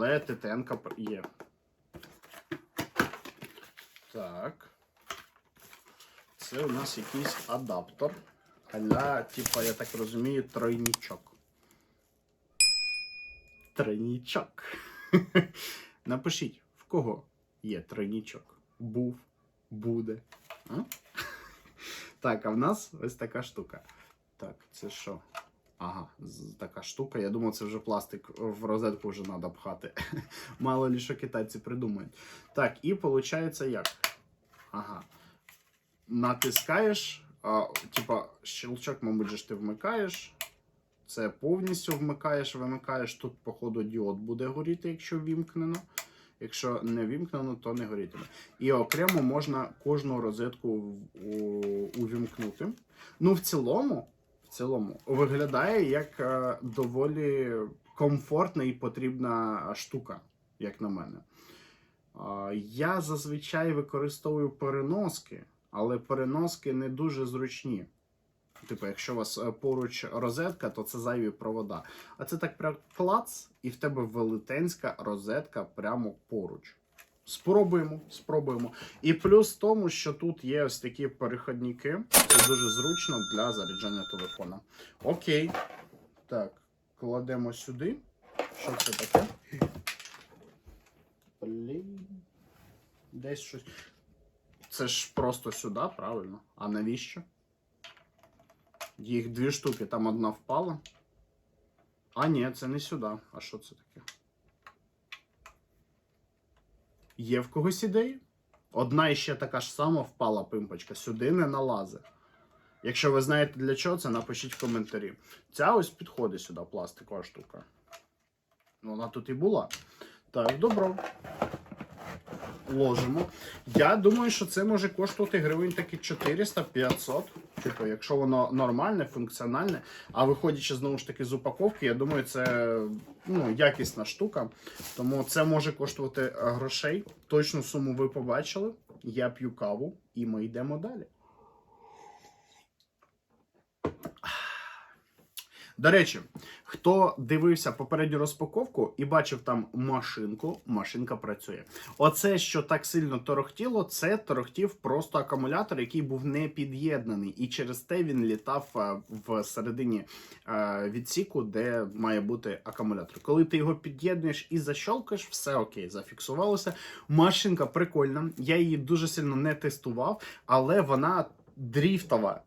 Але ТТН є. Так. Це у нас якийсь адаптер. Аля, типа, я так розумію, тройнічок. Тройнічок. Напишіть, в кого є тройнічок. Був, буде. А? Так, а в нас ось така штука. Так, це що? Ага, така штука. Я думав, це вже пластик в розетку вже треба пхати. Мало лі що китайці придумають. Так, і виходить як? Ага. Натискаєш, а, типа, щелчок, мабуть, ж ти вмикаєш. Це повністю вмикаєш, вимикаєш. Тут, походу, діод буде горіти, якщо вімкнено. Якщо не вімкнено, то не горітиме. І окремо можна кожну розетку увімкнути. Ну, в цілому, в цілому виглядає як е, доволі комфортна і потрібна штука, як на мене. А, Я зазвичай використовую переноски, але переноски не дуже зручні. Типу, якщо у вас е, поруч розетка, то це зайві провода. А це так прям клац, і в тебе велетенська розетка прямо поруч. Спробуємо, спробуємо. І плюс в тому, що тут є ось такі переходники. Це дуже зручно для заряджання телефона. Окей. Так, кладемо сюди. Що це таке? Блін. Десь щось. Це ж просто сюди, правильно? А навіщо? Їх дві штуки, там одна впала. А, ні, це не сюди. А що це таке? Є в когось ідеї? Одна іще така ж сама впала пимпочка, сюди не налазить. Якщо ви знаєте для чого це, напишіть в коментарі. Ця ось підходить сюди, пластикова штука. Ну, Вона тут і була. Так, добро. Ложимо. Я думаю, що це може коштувати гривень таки 400-500. Типу, якщо воно нормальне, функціональне. А виходячи знову ж таки з упаковки, я думаю, це ну, якісна штука. Тому це може коштувати е, грошей. Точну суму ви побачили. Я п'ю каву і ми йдемо далі. До речі, хто дивився попередню розпаковку і бачив там машинку, машинка працює. Оце, що так сильно торохтіло, це торохтів просто акумулятор, який був не під'єднаний, і через те він літав е, в середині е, відсіку, де має бути акумулятор. Коли ти його під'єднуєш і защолкаєш, все окей, зафіксувалося. Машинка прикольна. Я її дуже сильно не тестував, але вона дріфтова.